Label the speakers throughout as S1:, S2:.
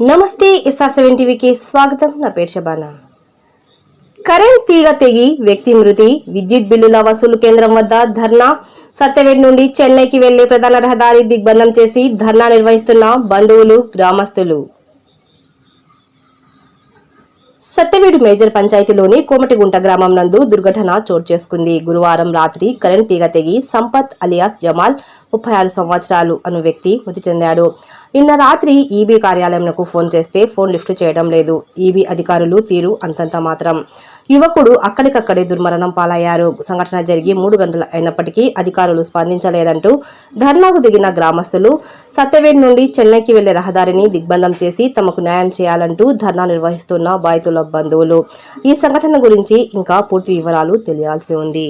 S1: నమస్తే SR seven టీవీకి స్వాగతం. నా పేరు షబానా కరెంట్ తీగ తెగి వ్యక్తి మృతి విద్యుత్ బిల్లుల వసూలు కేంద్రం వద్ద ధర్నా. సత్యవేడ్ నుండి చెన్నైకి వెళ్ళే ప్రధాన రహదారి దిగ్బంధం చేసి ధర్నా నిర్వహిస్తున్న బంధువులు గ్రామస్తులు. సత్యవేడు మేజర్ పంచాయతీలోని కోమటిగుంట గ్రామం నందు దుర్ఘటన చోటు చేసుకుంది. గురువారం రాత్రి కరెంట్ తీగ తెగి సంపత్ అలియాస్ జమాల్ ముప్పై ఆరు సంవత్సరాలు అను వ్యక్తి మృతి చెందాడు. నిన్న రాత్రి ఈబీ కార్యాలయంకు ఫోన్ చేస్తే ఫోన్ లిఫ్ట్ చేయడం లేదు. ఈబీ అధికారులు తీరు అంతంత మాత్రం. యువకుడు అక్కడికక్కడే దుర్మరణం పాలయ్యారు. సంఘటన జరిగి మూడు గంటలు అయినప్పటికీ అధికారులు స్పందించలేదంటూ ధర్నాకు దిగిన గ్రామస్తులు సత్యవేడ్ నుండి చెన్నైకి వెళ్ళే రహదారిని దిగ్బంధం చేసి తమకు న్యాయం చేయాలంటూ ధర్నా నిర్వహిస్తున్న బాధితుల బంధువులు. ఈ సంఘటన గురించి ఇంకా పూర్తి వివరాలు తెలియాల్సి ఉంది.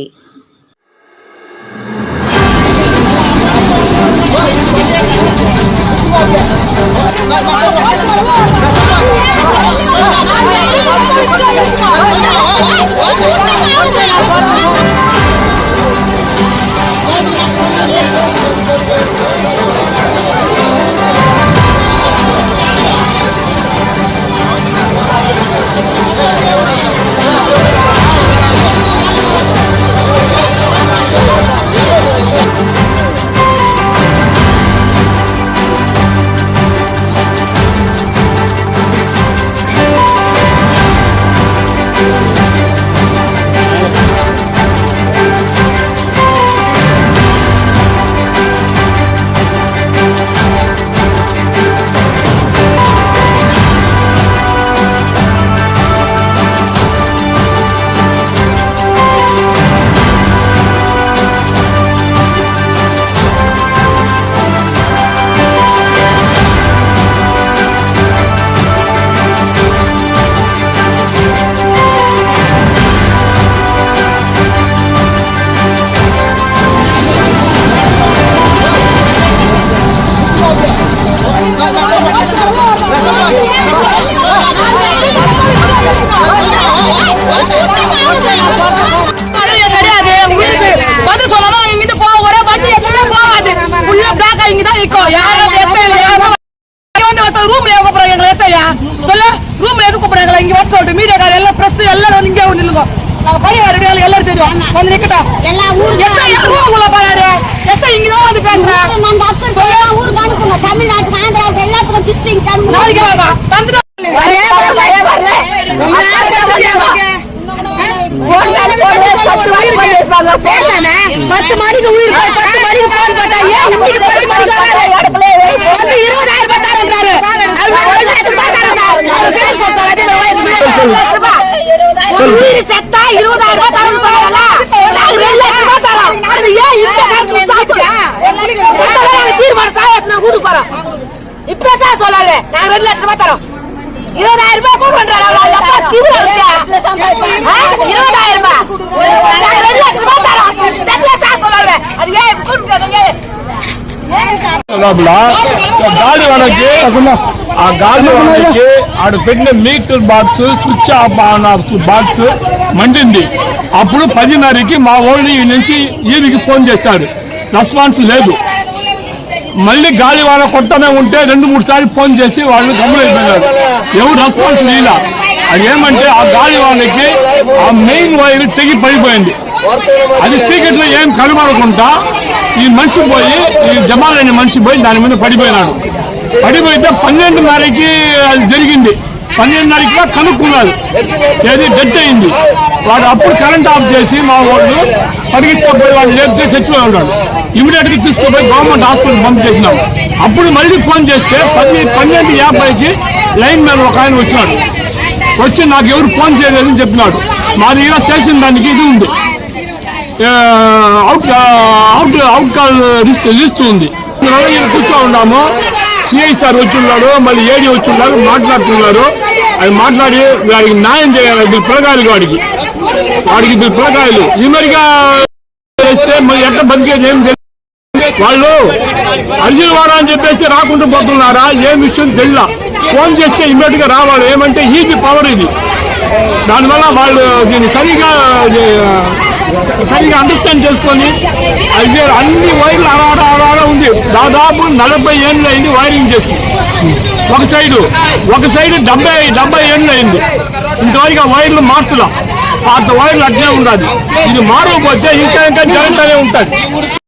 S2: சொல்ல ரூம்ல எது கூப்பிடுறாங்க இங்க வர சொல்லிட்டு மீடியாக்கார எல்லாம் பிரஸ் எல்லாரும் வந்து இங்கே வந்து நில்லுங்க. நாங்க பையன் ரெடி எல்லாரும் தெரியும் வந்து நிக்கட்டும்.
S3: எல்லா ஊர்
S2: ரூம் உள்ள பாரு. எஸ்ஐ இங்கதான் வந்து பேசுறேன்
S3: நாங்க அக்கறை எல்லா ஊருக்கு அனுப்புங்க. தமிழ்நாட்டுக்கு ஆந்திராவுக்கு எல்லாத்துக்கும் டிஸ்ட்ரிக்ட்
S2: நாளைக்கு வாங்க. வந்துட்டு
S3: பத்து மணிக்கு உயிர் பத்து மணிக்கு போன் போட்டா ஏன் இன்னைக்கு பத்து மணிக்கு வராரு? வந்து இருபதாயிரம் ரூபாய் தரேன்றாரு. அது ஒரு லட்சம் ரூபாய் தரேன் அவர் சரி சார் சார், அதே மாதிரி ஒரு உயிர் செத்தா இருபதாயிரம் ரூபாய் தரேன்னு சொன்னாங்கல்ல? நாங்க ரெண்டு லட்சம் ரூபாய் தரோம். அது ஏன் இந்த நேரத்துல சாப்பிடுற? செத்தவரை நாங்க தீர்மானம் சாயத்து நான் வீட்டுக்கு போறோம். இப்ப தான் சொல்லாரு நாங்க ரெண்டு லட்சம் ரூபாய் தரோம் இருபதாயிரம் ரூபாய் கூட பண்றாரு அவ்வளவு அப்பா தீவிர இருபதாயிரம் ரூபாய் நாங்க ரெண்டு லட்சம் ரூபாய் தரோம் செத்தல சார் சொல்லாரு அது ஏன் இப்படி கூப்பிட்டு
S4: లోపల గాలి వానకి ఆ గాలి వానకి ఆడ పెట్టిన meter box switch off on off box మండింది అప్పుడు పదిన్నరకి మా వాళ్ళు ఈ నుంచి ఈవికి ఫోన్ చేశారు రెస్పాన్స్ లేదు. మళ్ళీ గాలి వాన కొట్టనే ఉంటే రెండు మూడు సార్లు ఫోన్ చేసి వాళ్ళు గమనించారు ఎవరు రెస్పాన్స్ లేదా అది ఏమంటే ఆ గాలి వాళ్ళకి ఆ మెయిన్ వైర్ తెగి పడిపోయింది. అది సీక్రెట్లో ఏం కనుమరకుండా ఈ మనిషి పోయి ఈ జమాల్ అనే మనిషి పోయి దాని మీద పడిపోయినాడు. పడిపోయితే పన్నెండున్నరకి అది జరిగింది. పన్నెండున్నరకి కనుక్కున్నారు. ఏది డెత్ అయింది. వాడు అప్పుడు కరెంట్ ఆఫ్ చేసి మా వాళ్ళు పరిగిస్తే వాళ్ళు లేపితే చచ్చిపోయి ఉన్నాడు. ఇమీడియట్గా తీసుకుపోయి గవర్నమెంట్ హాస్పిటల్ పంపించేసినాం అప్పుడు మళ్ళీ ఫోన్ చేస్తే పది పన్నెండు యాభైకి లైన్ మ్యాన్ ఒక ఆయన వచ్చినాడు. వచ్చి నాకు ఎవరు ఫోన్ చేయలేదని చెప్పినాడు. మా దగ్గర చేసిన దానికి ఇది ఉంది. Out out out call list ఉంది. అందువల్ల కూర్చో ఉన్నాము సిఐ సార్ వచ్చిన్నాడు మళ్ళీ ఏడీ వచ్చిన్నారు మాట్లాడుతున్నారు. అది మాట్లాడి వాడికి న్యాయం చేయాలి ఇద్దరు పిల్లకాయలు వాడికి. వాడికి ఇద్దరు పిల్లకాయలు ఈ మరిగా చేస్తే మరి ఎట్లా బతికేది ఏం తెలియదు వాళ్ళు అర్జునవాడ అని చెప్పేసి రాకుండా పోతున్నారా? ఏం విషయం తెలియదు ఫోన్ చేస్తే ఇమ్మీడియట్గా రావాలి. ఏమంటే ఈజీ పవర్ ఇది. దానివల్ల వాళ్ళు దీన్ని సరిగా ఇది, సరిగా అండర్స్టాండ్ చేసుకొని అవి అన్ని వైర్లు అలా అలా ఉంది. దాదాపు నలభై ఏళ్ళు అయింది వైరింగ్ చేసి. ఒక సైడు ఒక సైడు డెబ్బై డెబ్బై ఏళ్ళు అయింది. ఇంతవరకు ఆ వైర్లు మార్చలా పాత వైర్లు అట్లే ఉండాలి. ఇది మారకపోతే ఇంకా ఇంకా జరుగుతూనే ఉంటుంది.